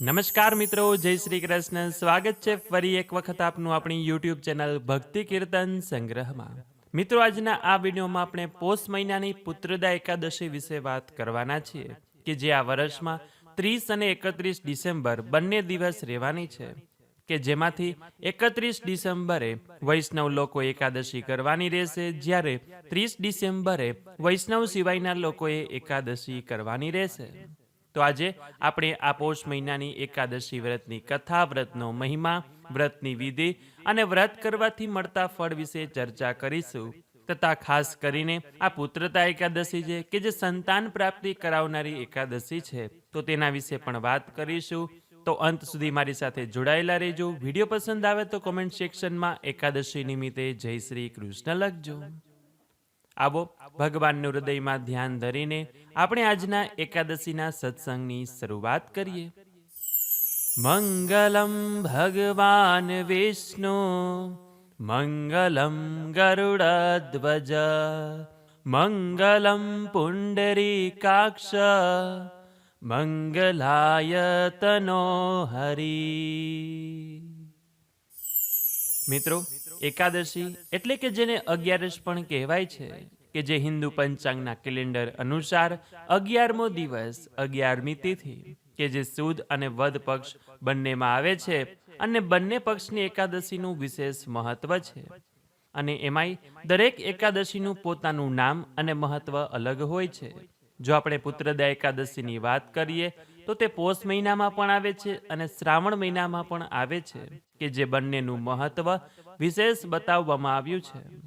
નમસ્કાર મિત્રો, જય શ્રી કૃષ્ણ. સ્વાગત છે ફરી એક વખત આપનું આપણી યુટ્યુબ ચેનલ ભક્તિ કીર્તન સંગ્રહમાં. મિત્રો, આજના આ વિડીયોમાં આપણે પોષ મહિનાની પુત્રદા એકાદશી વિશે વાત કરવાના છીએ, કે જે આ વર્ષમાં ત્રીસ અને એકત્રીસ ડિસેમ્બર બંને દિવસ રહેવાની છે, કે જેમાંથી એકત્રીસ ડિસેમ્બરે વૈષ્ણવ લોકો એકાદશી કરવાની રહેશે, જ્યારે ત્રીસ ડિસેમ્બરે વૈષ્ણવ સિવાયના લોકોએ એકાદશી કરવાની રહેશે. તો આજે આપણે આ પોષ મહિનાની એકાદશી વ્રતની કથા, વ્રતનો મહિમા, વ્રતની વિધિ અને વ્રત કરવાથી મળતા ફળ વિશે ચર્ચા કરીશું. તથા ખાસ કરીને આ પુત્રતા એકાદશી છે કે જે સંતાન પ્રાપ્તિ કરાવનારી એકાદશી છે, તો તેના વિશે પણ વાત કરીશું. તો અંત સુધી મારી સાથે જોડાયેલા રહેજો. વીડિયો પસંદ આવે તો કોમેન્ટ સેક્શનમાં એકાદશી નિમિત્તે જય શ્રી કૃષ્ણ લખજો. આવો ભગવાનનું હૃદયમાં ધ્યાન ધરીને આપણે આજના એકાદશીના સત્સંગની શરૂઆત કરીએ. મંગલમ ભગવાન વિષ્ણુ, મંગલમ ગરુડધ્વજ મંગલમ પુંડરીકાક્ષ, મંગલાયતનો હરી. મિત્રો એકાદશી એટલે કે જેને અગિયારસ પણ કહેવાય છે, કે જે હિન્દુ પંચાંગના કેલેન્ડર અનુસાર અગિયારમો દિવસ અગિયારમી તિથિ, કે જે સુદ અને વધ પક્ષ બંનેમાં આવે છે અને બંને પક્ષની એકાદશીનું વિશેષ મહત્વ છે. અને એમાંય દરેક એકાદશીનું પોતાનું નામ અને મહત્વ અલગ હોય છે. જો આપણે પુત્રદા એકાદશીની વાત કરીએ, તો તે પોષ મહિનામાં પણ આવે છે અને શ્રાવણ મહિનામાં પણ આવે છે, કે જે બંનેનું મહત્વ વિશેષ બતાવવામાં આવ્યું છે.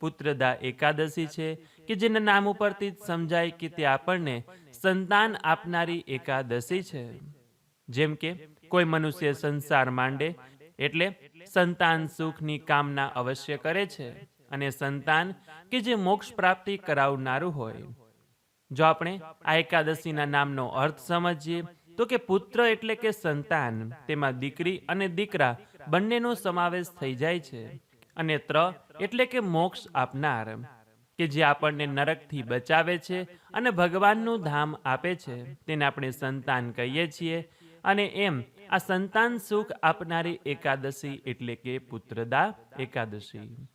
પુત્રદા એકાદશી છે કે જેના નામ ઉપરથી સમજાય કે તે આપણને સંતાન આપનારી એકાદશી છે. જેમ કે, કોઈ મનુષ્ય સંસાર માંડે એટલે સંતાન સુખની કામના અવશ્ય કરે છે અને સંતાન કે જે મોક્ષ પ્રાપ્તિ કરાવનારું હોય. જો આપણે આ એકાદશીના નામનો અર્થ સમજીએ, તો કે પુત્ર એટલે કે સંતાન, તેમાં દીકરી અને દીકરા બંનેનો સમાવેશ થઈ જાય છે. અને ત્ર એટલે કે મોક્ષ આપનાર, કે જે આપણને નરકથી બચાવે છે અને ભગવાનનું ધામ આપે છે. તેને આપણે સંતાન કહીએ છીએ. અને એમ, આ સંતાન સુખ આપનારી એકાદશી એટલે કે પુત્રદા એકાદશી.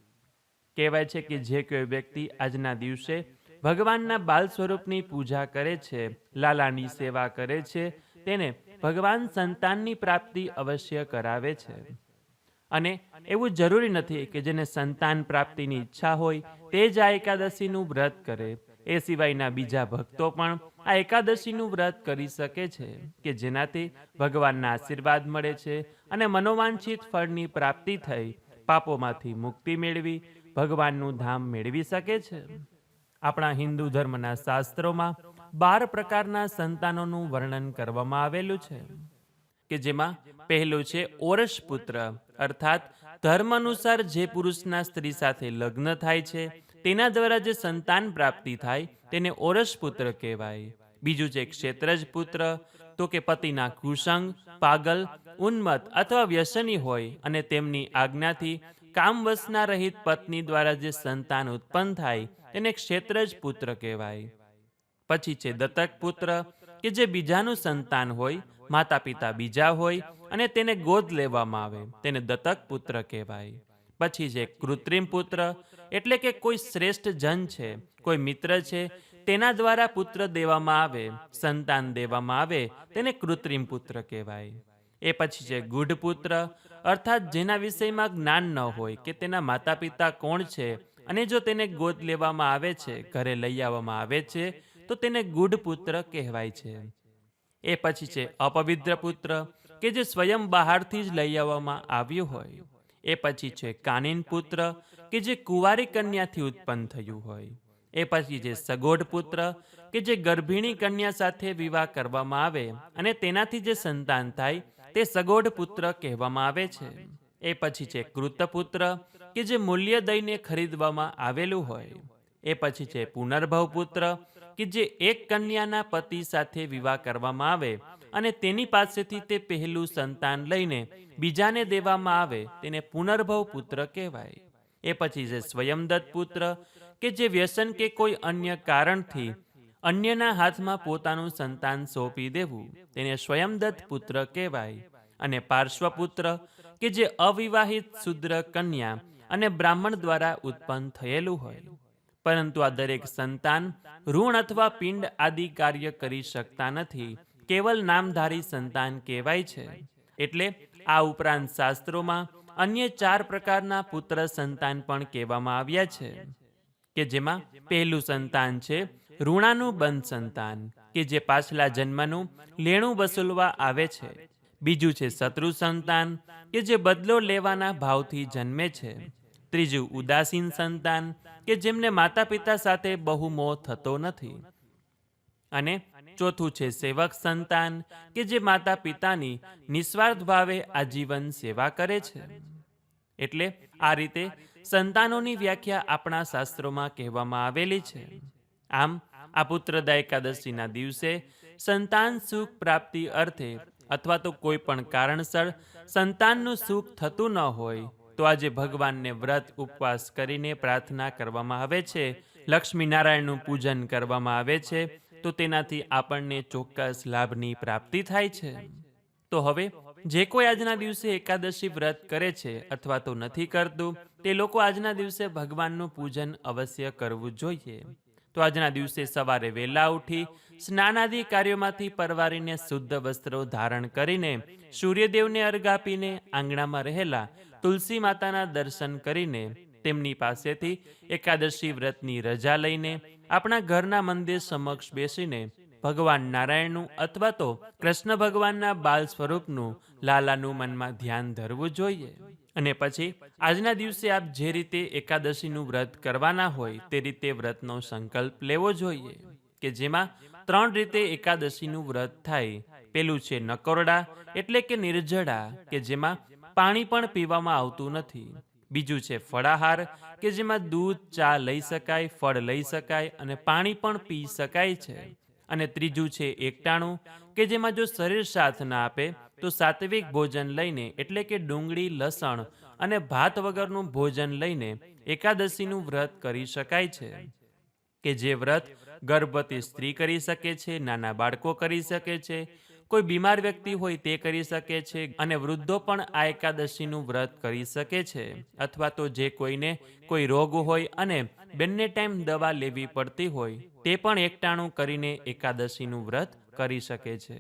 કહેવાય છે કે જે કોઈ વ્યક્તિ આજના દિવસે ભગવાનના બાલ સ્વરૂપની પૂજા કરે છે, લાલાની સેવા કરે છે, તેને ભગવાન સંતાનની પ્રાપ્તિ અવશ્ય કરાવે છે. અને એવું જરૂરી નથી કે જેને સંતાન પ્રાપ્તિની ઈચ્છા હોય તે જ આ એકાદશીનું વ્રત કરે. એ સિવાયના બીજા ભક્તો પણ આ એકાદશીનું વ્રત કરી શકે છે કે જેનાથી ભગવાનના આશીર્વાદ મળે છે અને મનોવાંછિત ફળની પ્રાપ્તિ થઈ, પાપોમાંથી મુક્તિ મેળવી, ભગવાનનું ધામ મેળવી શકે છે. આપણા હિન્દુ ધર્મના શાસ્ત્રોમાં બાર પ્રકારના સંતાનોનું વર્ણન કરવામાં આવેલું છે. કે જેમાં પહેલો છે ઓરસ પુત્ર, અર્થાત ધર્મ અનુસાર જે પુરુષના સ્ત્રી સાથે લગ્ન થાય છે, તેના દ્વારા જે સંતાન પ્રાપ્તિ થાય, તેને ઓરસ પુત્ર કહેવાય. બીજું છે ક્ષેત્રજ પુત્ર, તો કે પતિના કુસંગ, પાગલ ઉન્મત અથવા વ્યસની હોય અને તેમની આજ્ઞાથી કામવશના રહિત પત્ની દ્વારા જે સંતાન ઉત્પન્ન થાય, તેને ક્ષેત્રજ પુત્ર કહેવાય. પછી છે દત્તક પુત્ર, કે જે બીજાનું સંતાન હોય માતા પિતા બીજા હોય અને તેને ગોદ લેવામાં આવે, તેને દત્તક પુત્ર કહેવાય. પછી છે કૃત્રિમ પુત્ર, એટલે કે કોઈ શ્રેષ્ઠ જન છે, કોઈ મિત્ર છે, તેના દ્વારા પુત્ર દેવામાં આવે, સંતાન દેવામાં આવે, તેને કૃત્રિમ પુત્ર કહેવાય. એ પછી છે ગુઢ પુત્ર, અર્થાત જેના વિષયમાં જ્ઞાન ન હોય કે તેના માતા પિતા કોણ છે અને જો તેને ગોદ લેવામાં આવે છે, ઘરે લઈ આવવામાં આવે છે, તો તેને ગુઢ પુત્ર કહેવાય છે. એ પછી છે અપવિત્ર પુત્ર કે જે સ્વયં બહારથી જ લઈ આવવામાં આવ્યું હોય. એ પછી છે કાનીન પુત્ર કે જે કુંવારી કન્યાથી ઉત્પન્ન થયું હોય. એ પછી છે સગોઢ પુત્ર કે જે ગર્ભિણી કન્યા સાથે વિવાહ કરવામાં આવે અને તેનાથી જે સંતાન થાય તે સગોઢ પુત્ર કહેવામાં આવે છે. એ પછી છે કૃતપુત્ર કે જે મૂલ્ય દઈને ખરીદવામાં આવેલું હોય. એ પછી છે પુનર્ભવ પુત્ર કે જે એક કન્યાના પતિ સાથે વિવાહ કરવામાં આવે અને તેની પાસેથી તે પહેલું સંતાન લઈને બીજાને દેવામાં આવે, તેને પુનર્ભવ પુત્ર કહેવાય. એ પછી જે સ્વયંદત્ત પુત્ર કે જે વ્યસન કે કોઈ અન્ય કારણથી અન્યના હાથમાં પોતાનું સંતાન સોંપી દેવું, તેને સ્વયંદત્ત પુત્ર કહેવાય. અને પાર્શ્વપુત્ર કે જે અવિવાહિત શુદ્ર કન્યા અને બ્રાહ્મણ દ્વારા ઉત્પન્ન થયેલું હોય. પરંતુ આ દરેક સંતાન ઋણ અથવા પિંડ આદિ કાર્ય કરી શકતા નથી. કેવલ નામધારી સંતાન કહેવાય છે. એટલે આ ઉપરાંત શાસ્ત્રોમાં અન્ય ચાર પ્રકારના પુત્ર સંતાન પણ કહેવામાં આવ્યા છે. કે જેમાં પહેલું સંતાન છે ઋણાનું બંધ સંતાન, કે જે પાછલા જન્મનું લેણું વસૂલવા આવે છે. બીજું છે શત્રુ સંતાન, કે જે બદલો લેવાના ભાવથી જન્મે છે. ત્રીજું ઉદાસીન સંતાન કે જેમને માતા પિતા સાથે બહુ મોહ થતો નથી. અને ચોથું છે સેવક સંતાન કે જે માતા પિતાની નિસ્વાર્થ ભાવે આજીવન સેવા કરે છે. એટલે આ રીતે સંતાનોની વ્યાખ્યા આપણા શાસ્ત્રોમાં કહેવામાં આવેલી છે. આમ, આ પુત્રદા એકાદશીના દિવસે સંતાન સુખ પ્રાપ્તિ અર્થે અથવા તો કોઈ પણ કારણસર સંતાનનું સુખ થતું ન હોય તો આજે ભગવાનને વ્રત, ઉપવાસ કરીને પ્રાર્થના કરવામાં આવે છે. લક્ષ્મી નારાયણનું પૂજન કરવામાં આવે છે. તો તેનાથી આપણને ચોક્કસ લાભની પ્રાપ્તિ થાય છે. તો હવે, જે કોઈ આજના દિવસે એકાદશી વ્રત કરે છે અથવા તો નથી કરતું, તે લોકો આજના દિવસે ભગવાનનું પૂજન અવશ્ય કરવું જોઈએ. તો આજના દિવસે સવારે વહેલા ઉઠી સ્નાનાદિ કાર્યોમાંથી પરવારીને શુદ્ધ વસ્ત્રો ધારણ કરીને સૂર્યદેવને અર્ઘ આપીને આંગણામાં રહેલા તુલસી માતાના દર્શન કરીને તેમની પાસેથી એકાદશી વ્રતની રજા લઈને આપણા ઘરના મંદિર સમક્ષ બેસીને ભગવાન નારાયણનું અથવા તો કૃષ્ણ ભગવાનના બાલ સ્વરૂપનું લાલાનું મનમાં ધ્યાન ધરવું જોઈએ. અને પછી, આજના દિવસે આપ જે રીતે એકાદશીનું વ્રત કરવાના હોય, તે રીતે વ્રતનો સંકલ્પ લેવો જોઈએ, કે જેમાં ત્રણ રીતે એકાદશીનું વ્રત થાય. પેલું છે નકોરડા, એટલે કે નિર્જળા, કે જેમાં પાણી પણ પીવામાં આવતું નથી. બીજું છે ફળાહાર, કે જેમાં દૂધ, ચા લઈ શકાય, ફળ લઈ શકાય અને પાણી પણ પી શકાય છે. અને ત્રીજું છે એકટાણું, કે જેમાં જો શરીર સાથ ના આપે તો સાત્વિક ભોજન લઈને, એટલે કે ડુંગળી, લસણ અને ભાત વગરનું ભોજન લઈને એકાદશીનું વ્રત કરી શકાય છે. કે જે વ્રત ગર્ભવતી સ્ત્રી કરી શકે છે, નાના બાળકો કરી શકે છે, કોઈ બીમાર વ્યક્તિ હોય તે કરી શકે છે અને વૃદ્ધો પણ આ એકાદશીનું વ્રત કરી શકે છે. અથવા તો જે કોઈને કોઈ રોગ હોય અને બંને ટાઈમ દવા લેવી પડતી હોય, તે પણ એકટાણું કરીને એકાદશીનું વ્રત કરી શકે છે.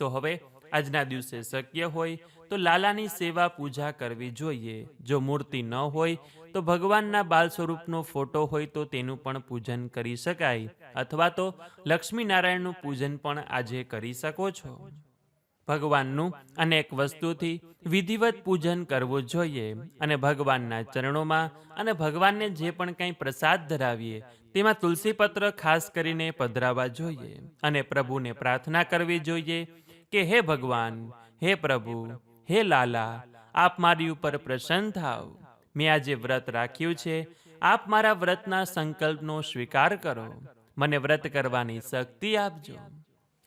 તો હવે આજના દિવસે શક્ય હોય તો લાલાની સેવા પૂજા કરવી જોઈએ. જો મૂર્તિ ન હોય તો ભગવાનના બાલ સ્વરૂપનો ફોટો હોય તો તેનું પણ પૂજન કરી શકાય. અથવા તો લક્ષ્મીનારાયણનું પૂજન પણ આજે કરી શકો છો. ભગવાનનું અનેક વસ્તુથી વિધિવત પૂજન કરવું જોઈએ અને ભગવાનના ચરણોમાં અને ભગવાનને જે પણ કંઈ પ્રસાદ ધરાવીએ તેમાં તુલસી પત્ર ખાસ કરીને પધરાવવા જોઈએ અને પ્રભુને પ્રાર્થના કરવી જોઈએ કે હે ભગવાન, હે પ્રભુ, હે લાલા, આપ મારી ઉપર પ્રસન્ન થાવ. મેં આજે વ્રત રાખ્યું છે, આપ મારા વ્રતના સંકલ્પનો સ્વીકાર કરો. મને વ્રત કરવાની શક્તિ આપજો.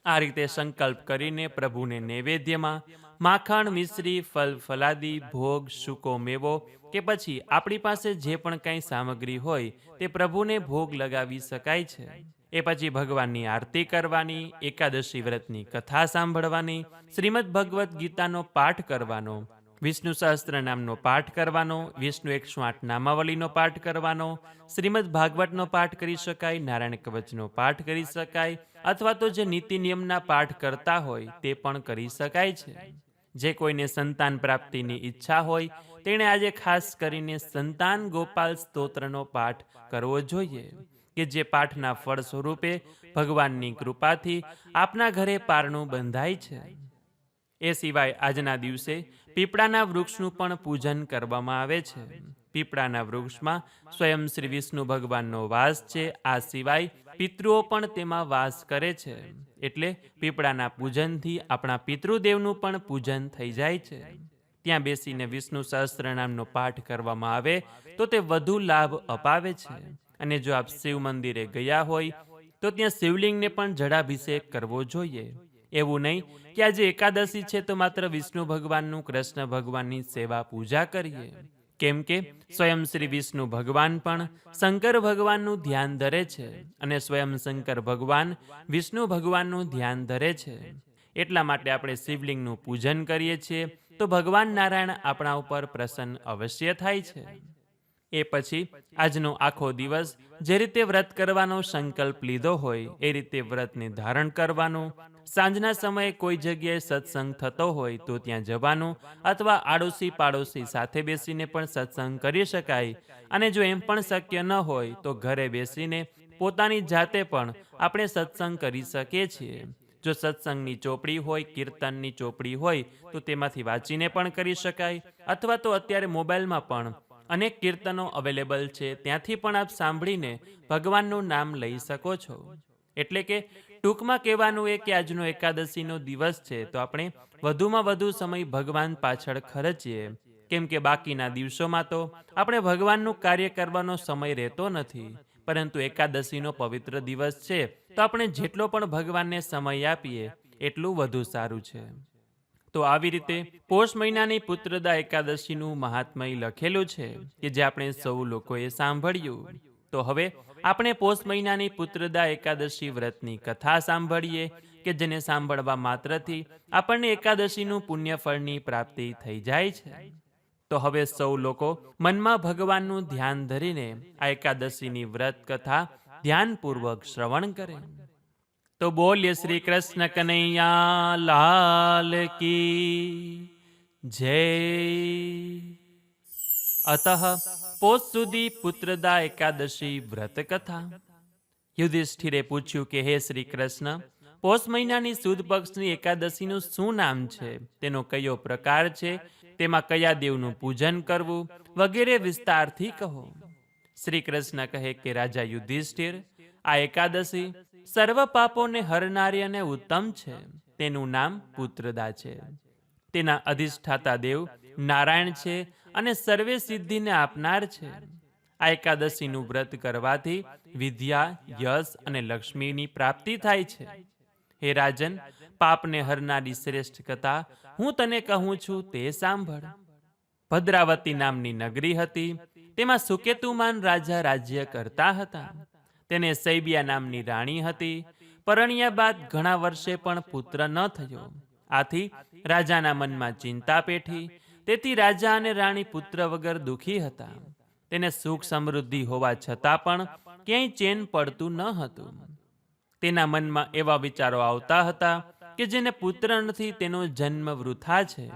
આ રીતે સંકલ્પ કરીને પ્રભુને નૈવેદ્યમાં માખણ મિશ્રી, ફલ ફલાદી, ભોગ, સૂકો મેવો કે પછી આપણી પાસે જે પણ કંઈ સામગ્રી હોય તે પ્રભુને ભોગ લગાવી શકાય છે. એ પછી ભગવાનની આરતી કરવાની, એકાદશી વ્રતની કથા સાંભળવાની, શ્રીમદ ભગવદ્ ગીતાનો પાઠ કરવાનો, વિષ્ણુ સહસ્ત્ર નામનો પાઠ કરવાનો, વિષ્ણુ એકસો આઠ નામાવલીનો પાઠ કરવાનો, શ્રીમદ ભાગવતનો પાઠ કરી શકાય, નારાયણ કવચનો પાઠ કરી શકાય, અથવા તો જે નીતિ નિયમના પાઠ કરતા હોય તે પણ કરી શકાય છે. જે કોઈને સંતાન પ્રાપ્તિની ઈચ્છા હોય, તેણે આજે ખાસ કરીને સંતાન ગોપાલ સ્તોત્રનો પાઠ કરવો જોઈએ. કે જે પાઠના ફળ સ્વરૂપે ભગવાનની કૃપાથી આપના ઘરે પારણું બંધાય છે. એ સિવાય આજના દિવસે પીપળાના વૃક્ષનું પણ પૂજન કરવામાં આવે છે. પીપળાના વૃક્ષમાં સ્વયં શ્રી વિષ્ણુ ભગવાનનો વાસ છે. આ સિવાય પિતૃઓ પણ તેમાં વાસ કરે છે. એટલે પીપળાના પૂજનથી આપણા પિતૃદેવનું પણ પૂજન થઈ જાય છે. ત્યાં બેસીને વિષ્ણુ સહસ્ત્ર નામનો પાઠ કરવામાં આવે તો તે વધુ લાભ અપાવે છે. અને જો આપ શિવ મંદિરે ગયા હોય, તો ત્યાં શિવલિંગને પણ જળાભિષેક કરવો જોઈએ. એવું નહીં કે આજે એકાદશી છે તો માત્ર વિષ્ણુ ભગવાનનું કૃષ્ણ ભગવાનની સેવા પૂજા કરીએ. કેમ કે સ્વયં શ્રી વિષ્ણુ ભગવાન પણ શંકર ભગવાનનું ધ્યાન ધરે છે અને સ્વયં શંકર ભગવાન વિષ્ણુ ભગવાનનું ધ્યાન ધરે છે. એટલા માટે આપણે શિવલિંગનું પૂજન કરીએ છીએ તો ભગવાન નારાયણ આપણા ઉપર પ્રસન્ન અવશ્ય થાય છે. એ પછી આજનો આખો દિવસ જે રીતે વ્રત કરવાનો સંકલ્પ લીધો હોય, એ રીતે વ્રતને ધારણ કરવાનું, સાંજના સમયે કોઈ જગ્યાએ સત્સંગ થતો હોય તો ત્યાં જવાનું, અથવા આડોશી પાડોશી સાથે બેસીને પણ સત્સંગ કરી શકાય. અને જો એમ પણ શક્ય ન હોય, તો ઘરે બેસીને પોતાની જાતે પણ આપણે સત્સંગ કરી શકીએ છીએ. જો સત્સંગની ચોપડી હોય, કીર્તનની ચોપડી હોય, તો તેમાંથી વાંચીને પણ કરી શકાય, અથવા તો અત્યારે મોબાઈલમાં પણ અનેક કીર્તનો અવેલેબલ છે, ત્યાંથી પણ આપ સાંભળીને ભગવાનનું નામ લઈ શકો છો. એટલે કે ટૂંકમાં કહેવાનું એ કે આજનો એકાદશીનો દિવસ છે, તો આપણે વધુમાં વધુ સમય ભગવાન પાછળ ખર્ચીએ. કેમ કે બાકીના દિવસોમાં તો આપણે ભગવાનનું કાર્ય કરવાનો સમય રહેતો નથી. પરંતુ એકાદશીનો પવિત્ર દિવસ છે, તો આપણે જેટલો પણ ભગવાનને સમય આપીએ, એટલું વધુ સારું છે. તો આવી રીતે પોષ મહિનાની પુત્રદા એકાદશીનું મહાત્મય લખેલું છે કે જે આપણે સૌ લોકોએ સાંભળ્યું. તો હવે આપણે પોષ મહિનાની પુત્રદા એકાદશી વ્રતની કથા સાંભળીએ કે જેને સાંભળવા માત્રથી આપણને એકાદશીનું પુણ્યફળની પ્રાપ્તિ થઈ જાય છે. તો હવે સૌ લોકો મનમાં ભગવાનનું ધ્યાન ધરીને આ એકાદશીની વ્રત કથા ધ્યાનપૂર્વક શ્રવણ કરે. તો બોલ્ય શ્રી કૃષ્ણ કનૈયા, લાલ કી જય. અત પોષ સુધી પુત્રદા એકાદશી વ્રત કથા યુધિષ્ઠિરે પૂછ્યું કે, હે શ્રી કૃષ્ણ, પોષ મહિનાની સુદ પક્ષની એકાદશીનું શું નામ છે? તેનો કયો પ્રકાર છે? તેમાં કયા દેવનું પૂજન કરવું? વગેરે વિસ્તારથી કહો. શ્રી કૃષ્ણ કહે કે, રાજા યુધિષ્ઠિર, આ એકાદશી સર્વ પાપોને હરનારી અને ઉત્તમ છે. તેનું નામ પુત્રદા છે. તેના અધિષ્ઠાતા દેવ નારાયણ છે અને સર્વે સિદ્ધિને આપનાર છે. આ એકાદશીનું વ્રત કરવાથી વિદ્યા, યશ અને લક્ષ્મીની પ્રાપ્તિ થાય છે. હે રાજન, પાપને હરનારી શ્રેષ્ઠ કથા હું તને કહું છું તે સાંભળ. ભદ્રાવતી નામની નગરી હતી. તેમાં સુકેતુમાન રાજા રાજ્ય કરતા હતા. તેને સૈબિયા નામની રાણી હતી. પરણ્યા બાદ ઘણા વર્ષે પણ પુત્ર ન થયો. આથી રાજાના મનમાં ચિંતા પેઠી. તેથી રાજા અને રાણી પુત્ર વગર દુઃખી હતા. તેને સુખ સમૃદ્ધિ હોવા છતાં પણ ક્યાંય ચેન પડતું ન હતું. તેના મનમાં એવા વિચારો આવતા હતા કે જેને પુત્ર નથી તેનો જન્મ વૃથા છે.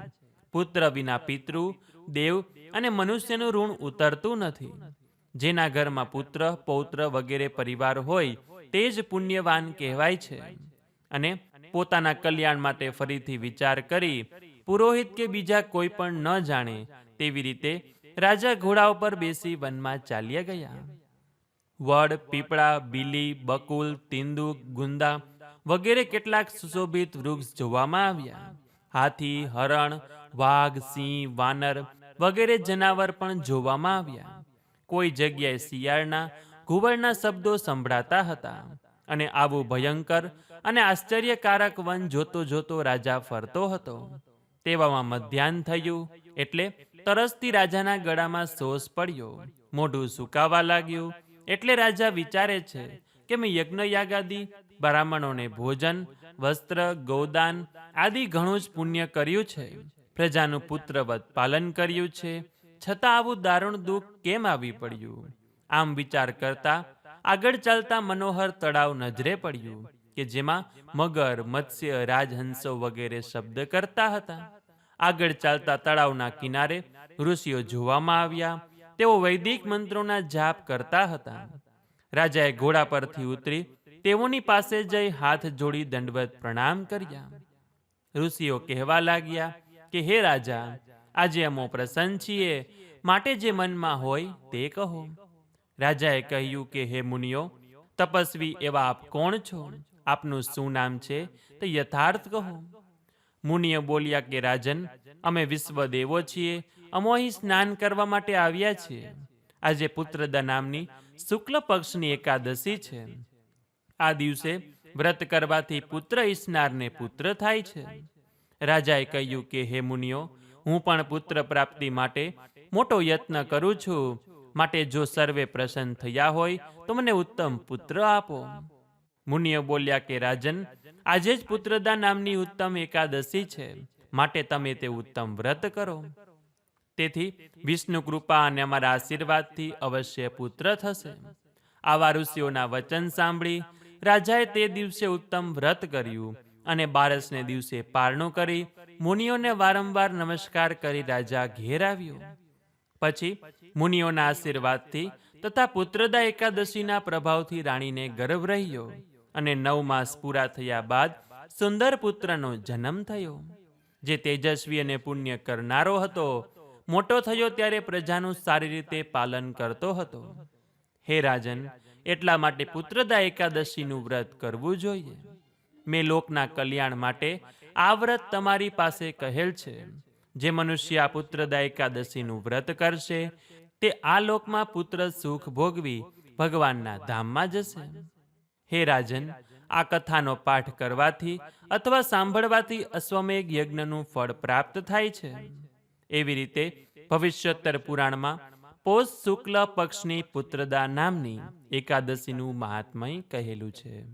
પુત્ર વિના પિતૃ, દેવ અને મનુષ્યનું ઋણ ઉતરતું નથી. જેના ઘરમાં પુત્ર, પૌત્ર વગેરે પરિવાર હોય, તે જ પુણ્યવાન કહેવાય છે. અને પોતાના કલ્યાણ માટે ફરીથી વિચાર કરી પુરોહિત કે બીજા કોઈ પણ ન જાણે તેવી રીતે રાજા ઘોડા ઉપર બેસી વનમાં ચાલ્યા ગયા. વડ, પીપળા, બીલી, બકુલ, તિંદુક, ગુંદા વગેરે કેટલાક સુશોભિત વૃક્ષ જોવામાં આવ્યા. હાથી, હરણ, વાઘ, સિંહ, વાનર વગેરે જનાવર પણ જોવામાં આવ્યા. કોઈ જગ્યાએ શિયાળના, ઘુવડના શબ્દો સંભળાતા હતા. અને આવું ભયંકર અને આશ્ચર્યકારક વન જોતો જોતો રાજા ફરતો હતો. તેવામાં મધ્યાહન થયું એટલે તરસથી રાજાના ગળામાં સોસ પડ્યો. મોઢું સુકાવા લાગ્યું એટલે રાજા વિચારે છે કે મેં યજ્ઞયાગાદી, બ્રાહ્મણોને ભોજન, વસ્ત્ર, ગૌદાન આદિ ઘણું જ પુણ્ય કર્યું છે. પ્રજાનું પુત્રવત પાલન કર્યું છે. છતાં આવું દારૂણ દુઃખ કેમ આવી પડ્યું? આમ વિચાર કરતા આગળ ચાલતા મનોહર તળાવ નજરે પડ્યું કે જેમાં મગર, મત્સ્ય, રાજહંસો વગેરે શબ્દ કરતા હતા. આગળ ચાલતા તળાવના કિનારે ઋષિઓ જોવામાં આવ્યા. તેઓ વૈદિક મંત્રોના જાપ કરતા હતા. રાજાએ ઘોડા પરથી ઉતરી તેઓની પાસે જઈ હાથ જોડી દંડવત પ્રણામ કર્યા. ઋષિઓ કહેવા લાગ્યા કે, હે રાજા આજે અમો પ્રસન્ન છીએ. માટે જે મનમાં હોય તે કહો. રાજાએ કહ્યું કે, હે મુનિઓ, તપસ્વી એવા આપ કોણ છો? આપનું શું નામ છે? તે યથાર્થ કહો. મુનિએ બોલ્યા કે, રાજન, અમે વિશ્વ દેવો છીએ. અમો અહીં સ્નાન કરવા માટે આવ્યા છીએ આજે પુત્રદા નામની શુક્લ પક્ષની એકાદશી છે. આ દિવસે વ્રત કરવાથી પુત્ર ઈસનારને પુત્ર થાય છે. રાજાએ કહ્યું કે, હે મુનિઓ હું પણ પુત્ર પ્રાપ્તિ માટે મોટો યત્ન કરું છું. માટે જો સર્વે પ્રસન્ન થયા હોય, તો મને ઉત્તમ પુત્ર આપો. મુનિએ બોલ્યા કે, રાજન, આજે જ પુત્રદા નામની ઉત્તમ એકાદશી છે. માટે તમે તે ઉત્તમ વ્રત કરો. તેથી વિષ્ણુ કૃપા અને અમારા આશીર્વાદથી અવશ્ય પુત્ર થશે. આવા ઋષિઓના વચન સાંભળી રાજાએ તે દિવસે ઉત્તમ વ્રત કર્યું અને બારસને દિવસે પારણું કરી મુનિઓને વારંવાર નમસ્કાર કરી રાજા ઘેર આવ્યો. પછી મુનિઓના આશીર્વાદથી તથા પુત્રદા એકાદશીના પ્રભાવથી રાણીને ગર્વ રહ્યો અને નવ માસ પૂરા થયા બાદ સુંદર પુત્રનો જન્મ થયો. જે તેજસ્વી અને પુણ્ય કરનારો હતો, મોટો થયો ત્યારે પ્રજાનું સારી રીતે પાલન કરતો હતો. હે રાજન, એટલા માટે પુત્રદા એકાદશીનું વ્રત કરવું જોઈએ. મેં લોકના કલ્યાણ માટે આ વ્રત તમારી પાસે કહેલ છે. જે મનુષ્ય આ પુત્રદા એકાદશીનું વ્રત કરશે, તે આ લોકમાં પુત્ર સુખ ભોગવી ભગવાનના ધામમાં જશે. હે રાજન, આ કથાનો પાઠ કરવાથી અથવા સાંભળવાથી અશ્વમેઘ યજ્ઞનું ફળ પ્રાપ્ત થાય છે. એવી રીતે ભવિષ્યોત્તર પુરાણમાં પોષ શુક્લ પક્ષની પુત્રદા નામની એકાદશીનું મહાત્મય કહેલું છે.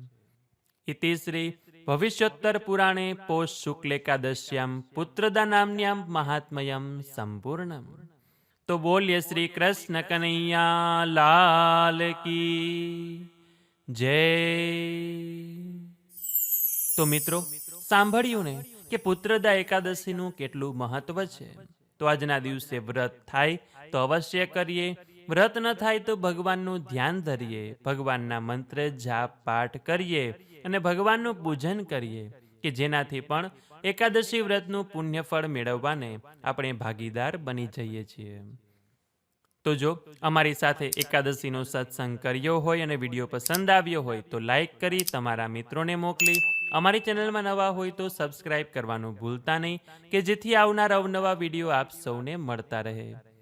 ઇતિ શ્રી ભવિષ્યોત્તર પુરાણે પોષ શુક્લ એકાદશ્યામ પુત્રદા નામ્યામ મહાત્મયમ સંપૂર્ણમ તો બોલ્ય શ્રી કૃષ્ણ કનૈયા લાલ કી જય તો મિત્રો સાંભળ્યું ને કે પુત્રદા એકાદશીનું કેટલું મહત્વ છે? તો આજના દિવસે વ્રત થાય, તો અવશ્ય કરીએ વ્રત ન થાય તો ભગવાનનું ધ્યાન ધરીએ, ભગવાનના મંત્ર જાપ, પાઠ કરીએ અને ભગવાનનું પૂજન કરીએ કે જેનાથી પણ એકાદશી વ્રતનું પુણ્યફળ મેળવવાને આપણે ભાગીદાર બની જઈએ છીએ. તો જો અમારી સાથે એકાદશીનો સત્સંગ કર્યો હોય અને વીડિયો પસંદ આવ્યો હોય તો લાઈક કરી તમારા મિત્રોને મોકલી. અમારી ચેનલમાં નવા હોય તો સબસ્ક્રાઈબ કરવાનું ભૂલતા નહીં કે જેથી આવનાર અવનવા વીડિયો આપ સૌને મળતા રહે.